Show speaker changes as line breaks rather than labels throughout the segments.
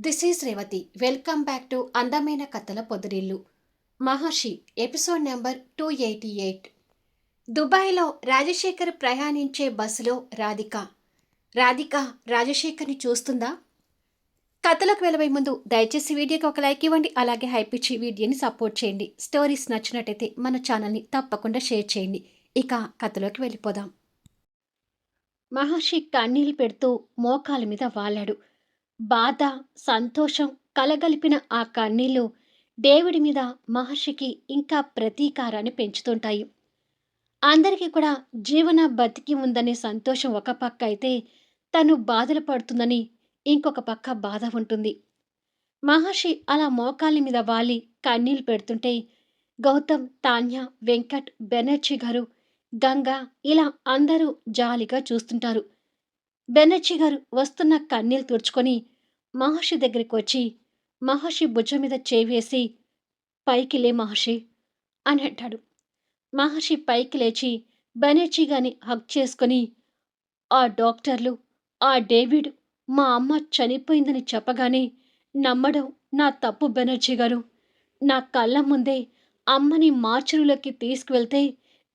This is Revathi welcome back to అందమైన కథల పొదిరిల్లు Maharshi episode number two eighty eight దుబాయ్లో రాజశేఖర్ ప్రయాణించే బస్సులో రాధిక. రాధిక రాజశేఖర్ని చూస్తుందా? కథలకు వెళ్ళబోయే ముందు దయచేసి వీడియోకి ఒక లైక్ ఇవ్వండి అలాగే హైప్ ఇచ్చి వీడియోని సపోర్ట్ చేయండి. స్టోరీస్ నచ్చినట్టయితే మన ఛానల్ని తప్పకుండా షేర్ చేయండి. ఇక కథలోకి వెళ్ళిపోదాం. మహర్షి కన్నీళ్ళు పెడుతూ మోకాల మీద వాలాడు. బాధ సంతోషం కలగలిపిన ఆ కన్నీళ్ళు దేవుడి మీద మహర్షికి ఇంకా ప్రతీకారాన్ని పెంచుతుంటాయి. అందరికీ కూడా జీవన బతికి ఉందనే సంతోషం ఒక పక్క అయితే తను బాధలు పడుతుందని ఇంకొక పక్క బాధ ఉంటుంది. మహర్షి అలా మోకాళ్ళ మీద వాలి కన్నీళ్ళు పెడుతుంటే గౌతమ్ తాన్య వెంకట్ బెనర్జీ గారు గంగా ఇలా అందరూ జాలిగా చూస్తుంటారు. బెనర్జీ గారు వస్తున్న కన్నీళ్ళు తుడుచుకొని మహర్షి దగ్గరికి వచ్చి మహర్షి భుజం మీద చేవేసి పైకి లే మహర్షి అని అంటాడు. మహర్షి పైకి లేచి బెనర్జీ గారిని హక్ చేసుకొని ఆ డాక్టర్లు ఆ డేవిడ్ మా అమ్మ చనిపోయిందని చెప్పగానే నమ్మడం నా తప్పు బెనర్జీ గారు. నా కళ్ళ ముందే అమ్మని మార్చురులోకి తీసుకువెళ్తే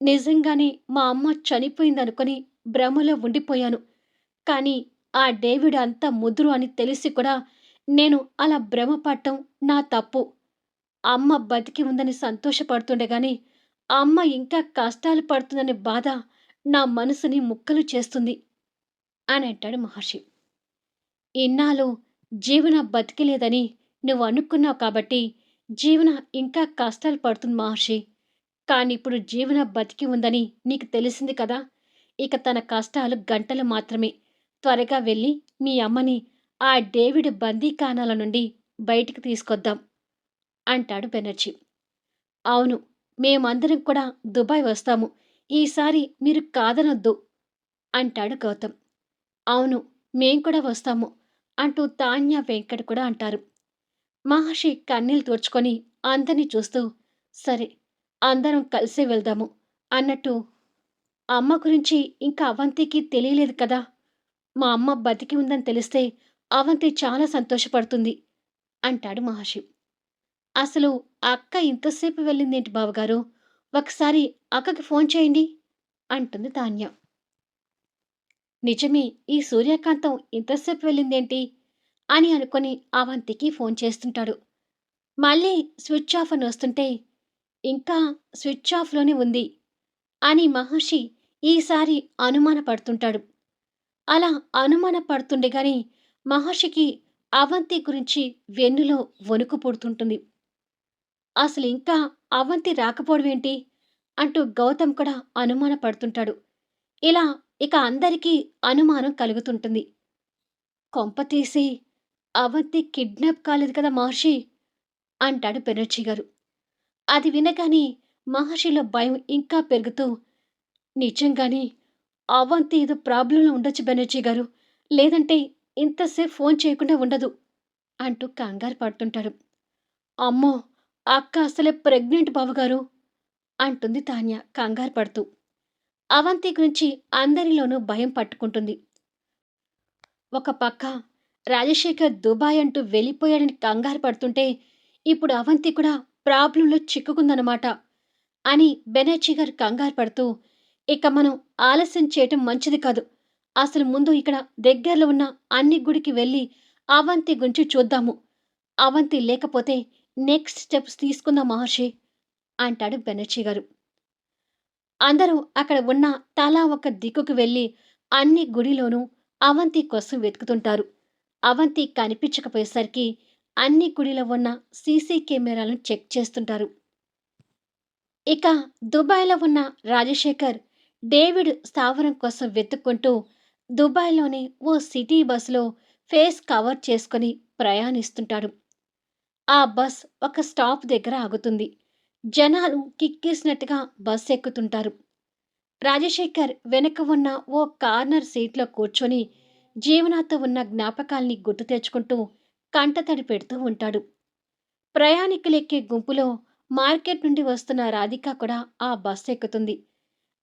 నిజంగానే మా అమ్మ చనిపోయిందనుకొని భ్రమలో ఉండిపోయాను. కానీ ఆ డేవిడ్ అంత ముదురు అని తెలిసి కూడా నేను అలా భ్రమపడటం నా తప్పు. అమ్మ బతికి ఉందని సంతోషపడుతుండగాని అమ్మ ఇంకా కష్టాలు పడుతుందనే బాధ నా మనసుని ముక్కలు చేస్తుంది అని అంటాడు మహర్షి. ఇన్నాళ్ళు జీవన బతికిలేదని నువ్వు అనుకున్నావు కాబట్టి జీవన ఇంకా కష్టాలు పడుతుంది మహర్షి. కానీ ఇప్పుడు జీవన బతికి ఉందని నీకు తెలిసింది కదా? ఇక తన కష్టాలు గంటలు మాత్రమే. త్వరగా వెళ్ళి మీ అమ్మని ఆ డేవిడ్ బందీకానాల నుండి బయటికి తీసుకొద్దాం అంటాడు బెనర్జీ. అవును మేమందరం కూడా దుబాయ్ వస్తాము. ఈసారి మీరు కాదనొద్దు అంటాడు గౌతమ్. అవును మేం కూడా వస్తాము అంటూ తాన్య వెంకట్ కూడా అంటారు. మహర్షి కన్నీళ్ళు తుడుచుకొని అందరినీ చూస్తూ సరే అందరం కలిసే వెళ్దాము అన్నట్టు అమ్మ గురించి ఇంకా అవంతికి తెలియలేదు కదా మా అమ్మ బతికి ఉందని తెలిస్తే అవంతి చాలా సంతోషపడుతుంది అంటాడు మహర్షి. అసలు అక్క ఇంతసేపు వెళ్ళిందేంటి బావగారు? ఒకసారి అక్కకి ఫోన్ చేయండి అంటుంది ధాన్య. నిజమే ఈ సూర్యకాంతం ఇంతసేపు వెళ్ళిందేంటి? అని అనుకొని అవంతికి ఫోన్ చేస్తుంటాడు. మళ్ళీ స్విచ్ ఆఫ్ అని వస్తుంటే ఇంకా స్విచ్ ఆఫ్లోనే ఉంది అని మహర్షి ఈసారి అనుమానపడుతుంటాడు. అలా అనుమాన పడుతుండే గాని మహర్షికి అవంతి గురించి వెన్నులో వణుకు పుడుతుంటుంది. అసలు ఇంకా అవంతి రాకపోవడం ఏంటి అంటూ గౌతమ్ కూడా అనుమాన పడుతుంటాడు ఇలా ఇక అందరికీ అనుమానం కలుగుతుంటుంది. కొంప తీసి అవంతి కిడ్నాప్ కాలేదు కదా మహర్షి? అంటాడు బెనర్జీ గారు. అది వినగానే మహర్షిలో భయం ఇంకా పెరుగుతూ నిజంగానే అవంతి ఏదో ప్రాబ్లంలో ఉండొచ్చు బెనర్జీ గారు. లేదంటే ఇంతసేపు ఫోన్ చేయకుండా ఉండదు అంటూ కంగారు పడుతుంటాడు. అమ్మో అక్క అసలే ప్రెగ్నెంట్ బావగారు అంటుంది తాన్య కంగారు పడుతూ. అవంతి గురించి అందరిలోనూ భయం పట్టుకుంటుంది. ఒక పక్క రాజశేఖర్ దుబాయ్ అంటూ వెళ్ళిపోయాడని కంగారు పడుతుంటే ఇప్పుడు అవంతి కూడా ప్రాబ్లంలో చిక్కుకుందనమాట అని బెనర్జీ గారు కంగారు పడుతూ ఇక మనం ఆలస్యం చేయటం మంచిది కాదు. అసలు ముందు ఇక్కడ దగ్గరలో ఉన్న అన్ని గుడికి వెళ్ళి అవంతి గురించి చూద్దాము. అవంతి లేకపోతే నెక్స్ట్ స్టెప్స్ తీసుకుందాం మహర్షి అంటాడు బెనర్జీ గారు. అందరూ అక్కడ ఉన్న తలా ఒక దిక్కుకు వెళ్ళి అన్ని గుడిలోనూ అవంతి కోసం వెతుకుతుంటారు. అవంతి కనిపించకపోయేసరికి అన్ని గుడిలో ఉన్న సీసీ కెమెరాలను చెక్ చేస్తుంటారు. ఇక దుబాయ్లో ఉన్న రాజశేఖర్ డేవిడ్ స్థావరం కోసం వెతుక్కుంటూ దుబాయ్లోని ఓ సిటీ బస్సులో ఫేస్ కవర్ చేసుకుని ప్రయాణిస్తుంటాడు. ఆ బస్ ఒక స్టాప్ దగ్గర ఆగుతుంది. జనాలు కిక్కేసినట్టుగా బస్ ఎక్కుతుంటారు. రాజశేఖర్ వెనక ఉన్న ఓ కార్నర్ సీట్లో కూర్చొని జీవనాతో ఉన్న జ్ఞాపకాల్ని గుర్తు తెచ్చుకుంటూ కంటతడి పెడుతూ ఉంటాడు. ప్రయాణికులెక్కే గుంపులో మార్కెట్ నుండి వస్తున్న రాధిక కూడా ఆ బస్ ఎక్కుతుంది.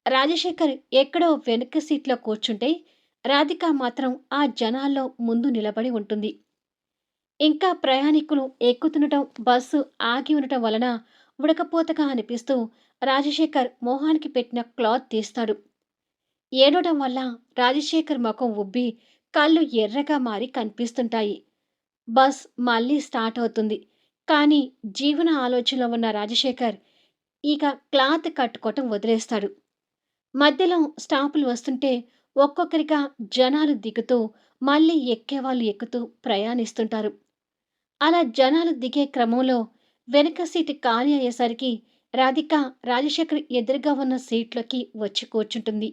రాజశేఖర్ ఎక్కడో వెనక సీట్లో కూర్చుంటే రాధిక మాత్రం ఆ జనాల్లో ముందు నిలబడి ఉంటుంది. ఇంకా ప్రయాణికులు ఎక్కుతుండటం బస్సు ఆగి ఉండటం వలన ఉడకపోతగా అనిపిస్తూ రాజశేఖర్ మోహానికి పెట్టిన క్లాత్ తీస్తాడు. ఏడవడం వల్ల రాజశేఖర్ ముఖం ఉబ్బి కళ్ళు ఎర్రగా మారి కనిపిస్తుంటాయి. బస్ మళ్ళీ స్టార్ట్ అవుతుంది. కానీ జీవన ఆలోచనలో ఉన్న రాజశేఖర్ ఇక క్లాత్ కట్టుకోవటం వదిలేస్తాడు. మధ్యలో స్టాపులు వస్తుంటే ఒక్కొక్కరిగా జనాలు దిగుతూ మళ్ళీ ఎక్కేవాళ్ళు ఎక్కుతూ ప్రయాణిస్తుంటారు. అలా జనాలు దిగే క్రమంలో వెనక సీటు ఖాళీ అయ్యేసరికి రాధిక రాజశేఖర్ ఎదురుగా ఉన్న సీట్లోకి వచ్చి కూర్చుంటుంది.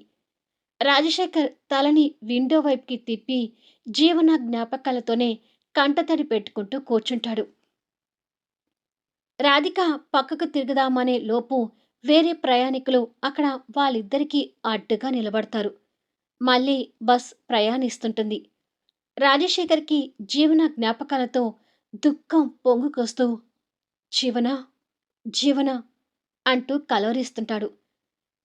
రాజశేఖర్ తలని విండో వైపుకి తిప్పి జీవన జ్ఞాపకాలతోనే కంటతడి పెట్టుకుంటూ కూర్చుంటాడు. రాధిక పక్కకు తిరుగుదామనే లోపు వేరే ప్రయాణికులు అక్కడ వాళ్ళిద్దరికీ అడ్డుగా నిలబడతారు. మళ్ళీ బస్ ప్రయాణిస్తుంటుంది. రాజశేఖర్కి జీవన జ్ఞాపకాలతో దుఃఖం పొంగుకొస్తూ జీవన? జీవన? అంటూ కలవరిస్తుంటాడు.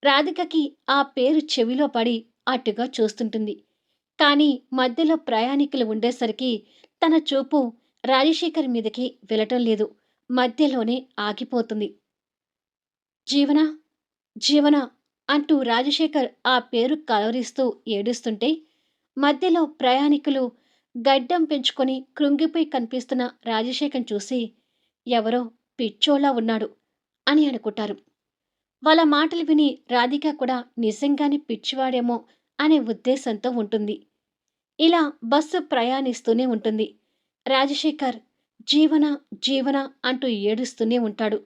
రాధికకి ఆ పేరు చెవిలో పడి అటుగా చూస్తుంటుంది. కానీ మధ్యలో ప్రయాణికులు ఉండేసరికి తన చూపు రాజశేఖర్ మీదకి వెళ్ళటం లేదు. మధ్యలోనే ఆగిపోతుంది. జీవన జీవన అంటూ రాజశేఖర్ ఆ పేరు కలవరిస్తూ ఏడుస్తుంటే మధ్యలో ప్రయాణికులు గడ్డం పెంచుకొని కృంగిపోయి కనిపిస్తున్న రాజశేఖర్ చూసి ఎవరో పిచ్చోలా ఉన్నాడు అని అనుకుంటారు. వాళ్ళ మాటలు విని రాధిక కూడా నిజంగానే పిచ్చివాడేమో అనే ఉద్దేశంతో ఉంటుంది. ఇలా బస్సు ప్రయాణిస్తూనే ఉంటుంది. రాజశేఖర్ జీవన జీవన అంటూ ఏడుస్తూనే ఉంటాడు.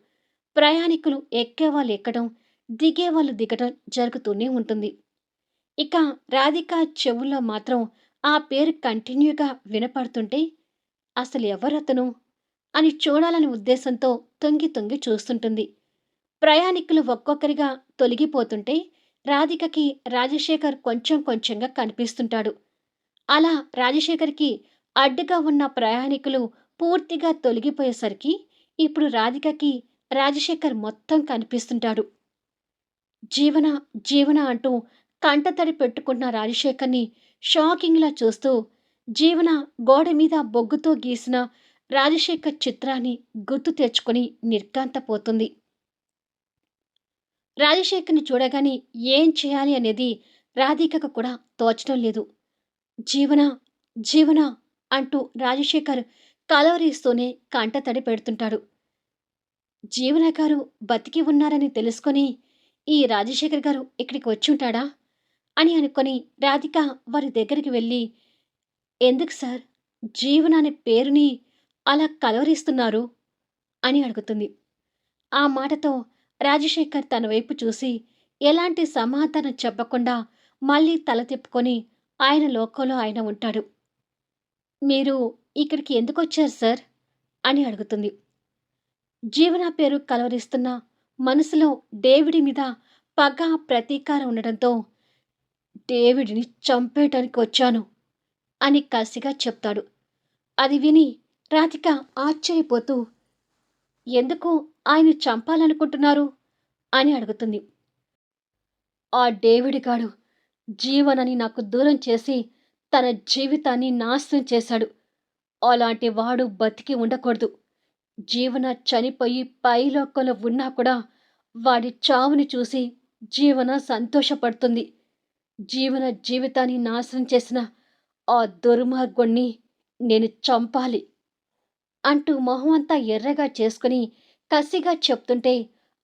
ప్రయాణికులు ఎక్కేవాళ్ళు ఎక్కడం దిగేవాళ్ళు దిగడం జరుగుతూనే ఉంటుంది. ఇక రాధిక చెవుల్లో మాత్రం ఆ పేరు కంటిన్యూగా వినపడుతుంటే అసలు ఎవరతను? అని చూడాలని ఉద్దేశంతో తొంగి తొంగి చూస్తుంటుంది. ప్రయాణికులు ఒక్కొక్కరిగా తొలగిపోతుంటే రాధికకి రాజశేఖర్ కొంచెం కొంచెంగా కనిపిస్తుంటాడు. అలా రాజశేఖర్కి అడ్డుగా ఉన్న ప్రయాణికులు పూర్తిగా తొలగిపోయేసరికి ఇప్పుడు రాధికకి రాజశేఖర్ మొత్తం కనిపిస్తుంటాడు. జీవన జీవన అంటూ కంటతడి పెట్టుకున్న రాజశేఖర్ని షాకింగ్లా చూస్తూ జీవన గోడ మీద బొగ్గుతో గీసిన రాజశేఖర్ చిత్రాన్ని గుర్తు తెచ్చుకొని నిర్గాంతపోతుంది రాజశేఖర్ని చూడగానే ఏం చేయాలి అనేది రాధికకు కూడా తోచడం లేదు. జీవన జీవన అంటూ రాజశేఖర్ కలవరిస్తూనే కంటతడి పెడుతుంటాడు. జీవన గారు బతికి ఉన్నారని తెలుసుకొని ఈ రాజశేఖర్ గారు ఇక్కడికి వచ్చి ఉంటాడా అని అనుకొని రాధిక వారి దగ్గరికి వెళ్ళి ఎందుకు సార్? జీవన అనే పేరుని అలా కలవరిస్తున్నారు? అని అడుగుతుంది. ఆ మాటతో రాజశేఖర్ తన వైపు చూసి ఎలాంటి సమాధానం చెప్పకుండా మళ్ళీ తల తిప్పుకొని ఆయన లోకంలో ఆయన ఉంటాడు. మీరు ఇక్కడికి ఎందుకు వచ్చారు సార్? అని అడుగుతుంది. జీవన పేరు కలవరిస్తున్న మనసులో డేవిడి మీద పగ ప్రతీకారం ఉండడంతో డేవిడిని చంపేయటానికి వచ్చాను అని కసిగా చెప్తాడు. అది విని రాధిక ఆశ్చర్యపోతూ ఎందుకు ఆయన చంపాలనుకుంటున్నారు? అని అడుగుతుంది. ఆ డేవిడ్ గాడు జీవనని నాకు దూరం చేసి తన జీవితాన్ని నాశనం చేశాడు. అలాంటి వాడు బతికి ఉండకూడదు. జీవన చనిపోయి పైలోకంలో ఉన్నా కూడా వాడి చావుని చూసి జీవన సంతోషపడుతుంది. జీవన జీవితాన్ని నాశనం చేసిన ఆ దుర్మార్గుణ్ణి నేను చంపాలి అంటూ మొహం అంతా ఎర్రగా చేసుకుని కసిగా చెప్తుంటే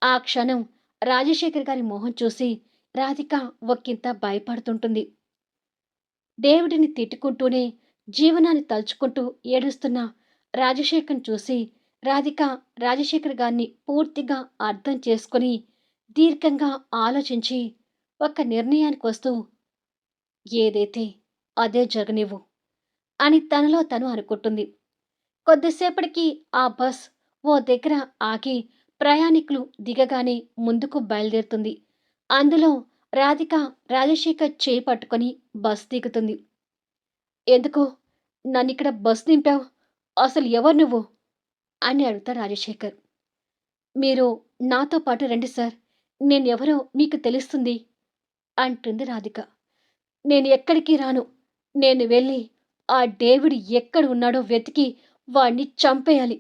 ఆ క్షణం రాజశేఖర్ గారి మొహం చూసి రాధిక ఒక్కింత భయపడుతుంటుంది. దేవుడిని తిట్టుకుంటూనే జీవనాన్ని తలుచుకుంటూ ఏడుస్తున్న రాజశేఖర్ని చూసి రాధిక రాజశేఖర్ గారిని పూర్తిగా అర్థం చేసుకుని దీర్ఘంగా ఆలోచించి ఒక నిర్ణయానికి వస్తూ ఏదైతే అదే జరగనివ్వు అని తనలో తను అనుకుంటుంది. కొద్దిసేపటికి ఆ బస్ ఓ దగ్గర ఆగి ప్రయాణికులు దిగగానే ముందుకు బయలుదేరుతుంది. అందులో రాధిక రాజశేఖర్ చేయి పట్టుకొని బస్ దిగుతుంది. ఎందుకు? నన్నిక్కడ బస్ నింపావు అసలు ఎవరు నువ్వు? అని అడుగుతాడు రాజశేఖర్. మీరు నాతో పాటు రండి సార్ నేనెవరో మీకు తెలుస్తుంది అంటుంది రాధిక. నేను ఎక్కడికి రాను నేను వెళ్ళి ఆ డేవిడ్ ఎక్కడ ఉన్నాడో వెతికి వాణ్ణి చంపేయాలి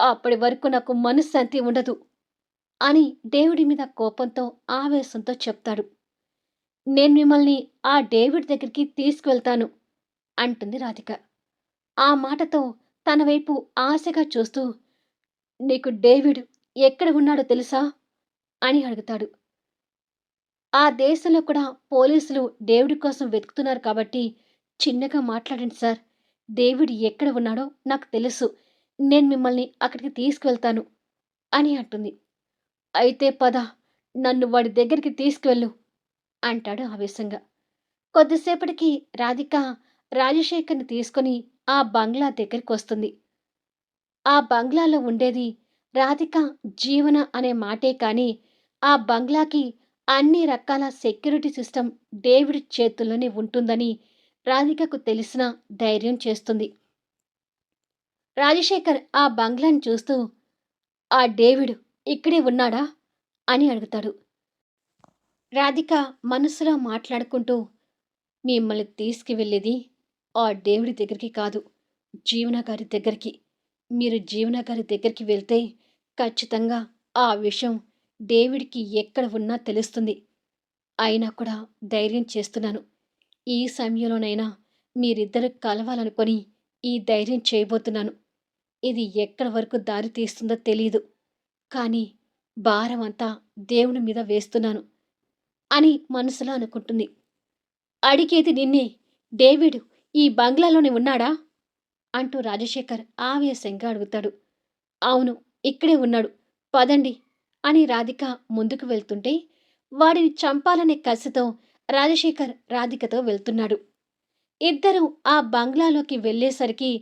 అప్పటి వరకు నాకు మనశ్శాంతి ఉండదు అని డేవిడి మీద కోపంతో ఆవేశంతో చెప్తాడు. నేను మిమ్మల్ని ఆ డేవిడ్ దగ్గరికి తీసుకువెళ్తాను అంటుంది రాధిక. ఆ మాటతో తన వైపు ఆశగా చూస్తూ నీకు డేవిడ్ ఎక్కడ ఉన్నాడో తెలుసా? అని అడుగుతాడు. ఆ దేశంలో కూడా పోలీసులు డేవిడ్ కోసం వెతుకుతున్నారు కాబట్టి చిన్నగా మాట్లాడండి సార్. డేవిడ్ ఎక్కడ ఉన్నాడో నాకు తెలుసు. నేను మిమ్మల్ని అక్కడికి తీసుకువెళ్తాను అని అంటుంది. అయితే పద నన్ను వాడి దగ్గరికి తీసుకువెళ్ళు అంటాడు ఆవేశంగా. కొద్దిసేపటికి రాధిక రాజశేఖర్ని తీసుకొని ఆ బంగ్లా దగ్గరికి వస్తుంది ఆ బంగ్లాలో ఉండేది రాధిక జీవన అనే మాటే కానీ ఆ బంగ్లాకి అన్ని రకాల సెక్యూరిటీ సిస్టమ్ డేవిడ్ చేతుల్లోనే ఉంటుందని రాధికకు తెలిసిన ధైర్యం చేస్తుంది. రాజశేఖర్ ఆ బంగ్లాను చూస్తూ ఆ డేవిడ్ ఇక్కడే ఉన్నాడా? అని అడుగుతాడు. రాధిక మనసులో మాట్లాడుకుంటూ మిమ్మల్ని తీసుకువెళ్ళేది ఆ దేవుడి దగ్గరికి కాదు జీవనగారి దగ్గరికి. మీరు జీవనగారి దగ్గరికి వెళ్తే ఖచ్చితంగా ఆ విషయం డేవిడ్కి ఎక్కడ ఉన్నా తెలుస్తుంది. అయినా కూడా ధైర్యం చేస్తున్నాను. ఈ సమయంలోనైనా మీరిద్దరు కలవాలనుకొని ఈ ధైర్యం చేయబోతున్నాను. ఇది ఎక్కడి వరకు దారి తీస్తుందో తెలియదు కానీ భారం అంతా దేవుని మీద వేస్తున్నాను అని మనసులో అనుకుంటుంది. అడిగేది నిన్నే డేవిడ్ ఈ బంగ్లాలోనే ఉన్నాడా? అంటూ రాజశేఖర్ ఆవేశంగా అడుగుతాడు. అవును ఇక్కడే ఉన్నాడు. పదండి అని రాధిక ముందుకు వెళ్తుంటే వాడిని చంపాలనే కసితో రాజశేఖర్ రాధికతో వెళ్తున్నాడు. ఇద్దరు ఆ బంగ్లాలోకి వెళ్ళేసరికి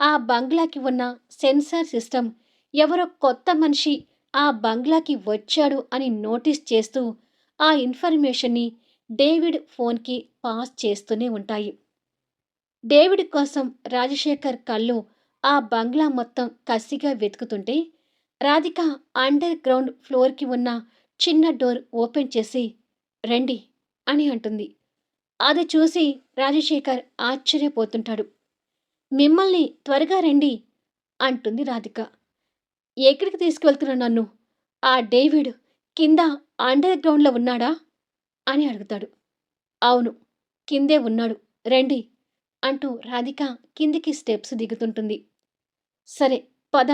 ఆ బంగ్లాకి ఉన్న సెన్సార్ సిస్టమ్ ఎవరో కొత్త మనిషి ఆ బంగ్లాకి వచ్చాడు అని నోటీస్ చేస్తూ ఆ ఇన్ఫర్మేషన్ని డేవిడ్ ఫోన్కి పాస్ చేస్తూనే ఉంటాయి. డేవిడ్ కోసం రాజశేఖర్ కళ్ళు ఆ బంగ్లా మొత్తం కసిగా వెతుకుతుంటే రాధిక అండర్ గ్రౌండ్ ఫ్లోర్కి ఉన్న చిన్న డోర్ ఓపెన్ చేసి రండి అని అంటుంది. అది చూసి రాజశేఖర్ ఆశ్చర్యపోతుంటాడు. మిమ్మల్ని త్వరగా రండి అంటుంది రాధిక. ఎక్కడికి తీసుకువెళ్తున్నా నన్ను? ఆ డేవిడ్ కింద అండర్ గ్రౌండ్లో ఉన్నాడా? అని అడుగుతాడు. అవును కిందే ఉన్నాడు. రండి అంటూ రాధిక కిందికి స్టెప్స్ దిగుతుంటుంది. సరే పద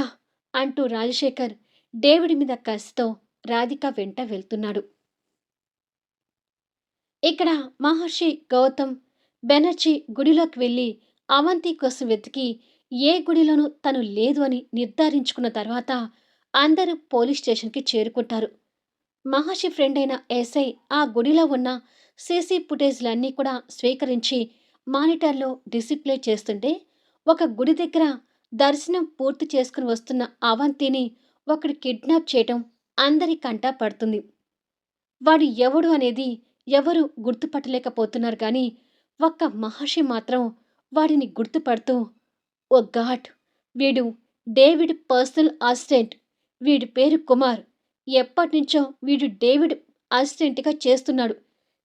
అంటూ రాజశేఖర్ డేవిడ్ మీద కసితో రాధిక వెంట వెళ్తున్నాడు. ఇక్కడ మహర్షి గౌతమ్ బెనర్జీ గుడిలోకి వెళ్ళి అవంతి కోసం వెతికి ఏ గుడిలోనూ తను లేదు అని నిర్ధారించుకున్న తర్వాత అందరూ పోలీస్ స్టేషన్కి చేరుకుంటారు. మహర్షి ఫ్రెండ్ అయిన ఎస్ఐ ఆ గుడిలో ఉన్న సీసీ ఫుటేజ్లన్నీ కూడా స్వీకరించి మానిటర్లో డిసిప్లే చేస్తుంటే ఒక గుడి దగ్గర దర్శనం పూర్తి చేసుకుని వస్తున్న అవంతిని ఒకడు కిడ్నాప్ చేయటం అందరి కంటా పడుతుంది. వాడు ఎవడు అనేది ఎవరు గుర్తుపట్టలేకపోతున్నారు కానీ ఒక్క మహర్షి మాత్రం వాడిని గుర్తుపడుతూ ఓ ఘాట్ వీడు డేవిడ్ పర్సనల్ అసిస్టెంట్. వీడి పేరు కుమార్. ఎప్పటినుంచో వీడు డేవిడ్ అసిస్టెంట్గా చేస్తున్నాడు.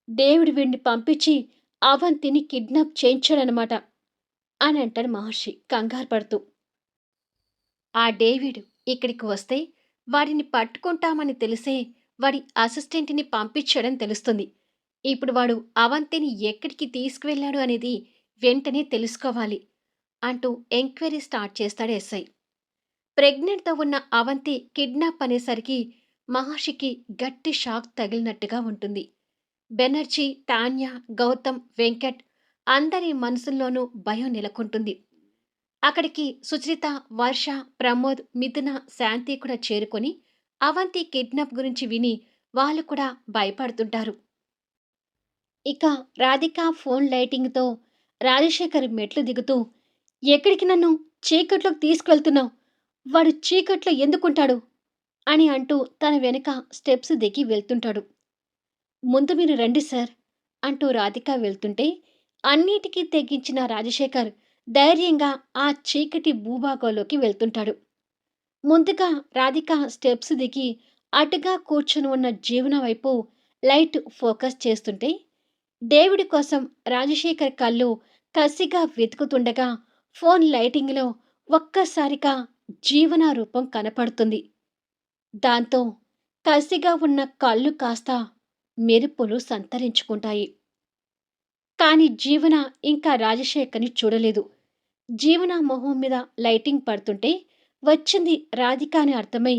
డేవిడ్ వీడిని పంపించి అవంతిని కిడ్నాప్ చేయించాడనమాట అని అంటాడు మహర్షి కంగారు పడుతూ. ఆ డేవిడ్ ఇక్కడికి వస్తే వాడిని పట్టుకుంటామని తెలిసే వాడి అసిస్టెంట్ని పంపించాడని తెలుస్తుంది. ఇప్పుడు వాడు అవంతిని ఎక్కడికి తీసుకువెళ్ళాడు అనేది వెంటనే తెలుసుకోవాలి అంటూ ఎంక్వైరీ స్టార్ట్ చేస్తాడు ఎస్ఐ. ప్రెగ్నెంట్తో ఉన్న అవంతి కిడ్నాప్ అనేసరికి మహర్షికి గట్టి షాక్ తగిలినట్టుగా ఉంటుంది. బెనర్జీ తాన్య గౌతమ్ వెంకట్ అందరి మనసుల్లోనూ భయం నెలకొంటుంది. అక్కడికి సుచరిత వర్ష ప్రమోద్ మిథున శాంతి కూడా చేరుకొని అవంతి కిడ్నాప్ గురించి విని వాళ్ళు కూడా భయపడుతుంటారు. ఇక రాధిక ఫోన్ లైటింగ్తో రాజశేఖర్ మెట్లు దిగుతూ ఎక్కడికి నన్ను చీకట్లోకి తీసుకువెళ్తున్నావు? వాడు చీకట్లో ఎందుకుంటాడు? అని అంటూ తన వెనుక స్టెప్స్ దిగి వెళ్తుంటాడు. ముందు మీరు రండి సార్ అంటూ రాధిక వెళ్తుంటే అన్నిటికీ తెగించిన రాజశేఖర్ ధైర్యంగా ఆ చీకటి భూభాగంలోకి వెళ్తుంటాడు. ముందుగా రాధిక స్టెప్స్ దిగి అటుగా కూర్చుని ఉన్న జీవన వైపు లైట్ ఫోకస్ చేస్తుంటే డేవిడ్ కోసం రాజశేఖర్ కళ్ళు కసిగా వెతుకుతుండగా ఫోన్ లైటింగ్లో ఒక్కసారిగా జీవన రూపం కనపడుతుంది. దాంతో కసిగా ఉన్న కళ్ళు కాస్త మెరుపులు సంతరించుకుంటాయి. కానీ జీవన ఇంకా రాజశేఖర్ని చూడలేదు. జీవన మొహం మీద లైటింగ్ పడుతుంటే వచ్చింది రాధిక అని అర్థమై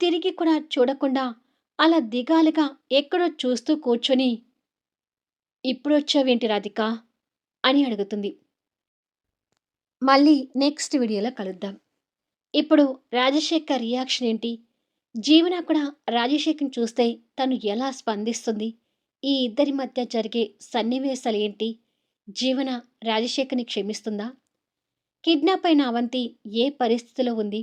తిరిగి కూడా చూడకుండా అలా దిగాలుగా ఎక్కడో చూస్తూ కూర్చొని ఇప్పుడొచ్చావేంటి రాధిక? అని అడుగుతుంది. మళ్ళీ నెక్స్ట్ వీడియోలో కలుద్దాం. ఇప్పుడు రాజశేఖర్ రియాక్షన్ ఏంటి? జీవన కూడా రాజశేఖర్ని చూస్తే తను ఎలా స్పందిస్తుంది? ఈ ఇద్దరి మధ్య జరిగే సన్నివేశాలు ఏంటి జీవన రాజశేఖర్ని క్షమిస్తుందా? కిడ్నాప్ అయిన అవంతి ఏ పరిస్థితిలో ఉంది?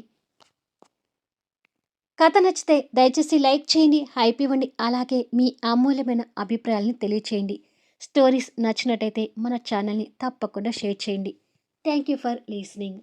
కథ నచ్చితే దయచేసి లైక్ చేయండి హైప్ ఇవ్వండి అలాగే మీ అమూల్యమైన అభిప్రాయాలను తెలియచేయండి. స్టోరీస్ నచ్చినట్టయితే మన ఛానల్ని తప్పకుండా షేర్ చేయండి. Thank you for listening.